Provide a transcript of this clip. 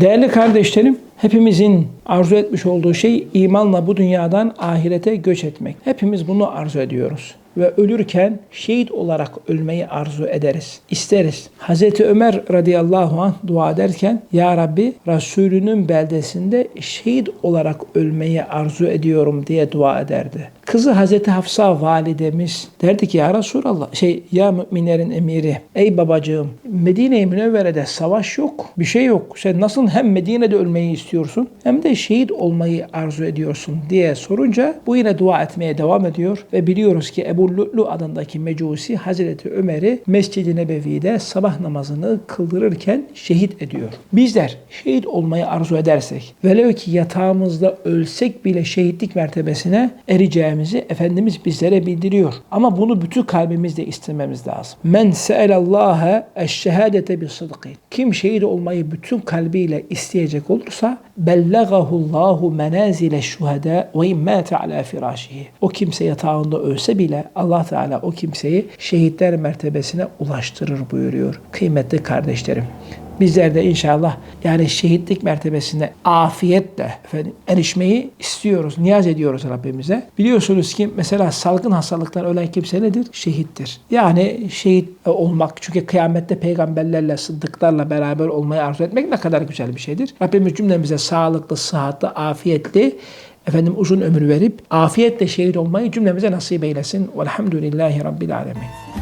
Değerli kardeşlerim, hepimizin arzu etmiş olduğu şey imanla bu dünyadan ahirete göç etmek. Hepimiz bunu arzu ediyoruz ve ölürken şehit olarak ölmeyi arzu ederiz, isteriz. Hazreti Ömer radıyallahu anh dua ederken Ya Rabbi Resulünün beldesinde şehit olarak ölmeyi arzu ediyorum diye dua ederdi. Kızı Hazreti Hafsa validemiz derdi ki ya Resulallah şey ya müminlerin emiri ey babacığım Medine-i Münevvere'de savaş yok bir şey yok. Sen nasıl hem Medine'de ölmeyi istiyorsun hem de şehit olmayı arzu ediyorsun? diye sorunca bu yine dua etmeye devam ediyor ve biliyoruz ki Ebu Lu'lu adındaki mecusi Hazreti Ömer'i Mescid-i Nebevi'de sabah namazını kıldırırken şehit ediyor. Bizler şehit olmayı arzu edersek velev ki yatağımızda ölsek bile şehitlik mertebesine ereceğimizi Efendimiz bizlere bildiriyor. Ama bunu bütün kalbimizle istememiz lazım. Men se'elallaha eşşehadete bi sıdkın. Kim şehit olmayı bütün kalbiyle isteyecek olursa bellagahullahu menazile şuhada ve immâte ala firâşihi. O kimse yatağında ölse bile Allah Teala o kimseyi şehitler mertebesine ulaştırır buyuruyor. Kıymetli kardeşlerim. Bizler de inşallah yani şehitlik mertebesine afiyetle efendim, erişmeyi istiyoruz, niyaz ediyoruz Rabbimize. Biliyorsunuz ki mesela salgın hastalıktan ölen kimse nedir? Şehittir. Yani şehit olmak çünkü kıyamette peygamberlerle, sıddıklarla beraber olmayı arzu etmek ne kadar güzel bir şeydir. Rabbimiz cümlemize sağlıklı, sıhhatli, afiyetli efendim uzun ömür verip afiyetle şehit olmayı cümlemize nasip eylesin. Velhamdülillahi Rabbil Alemin.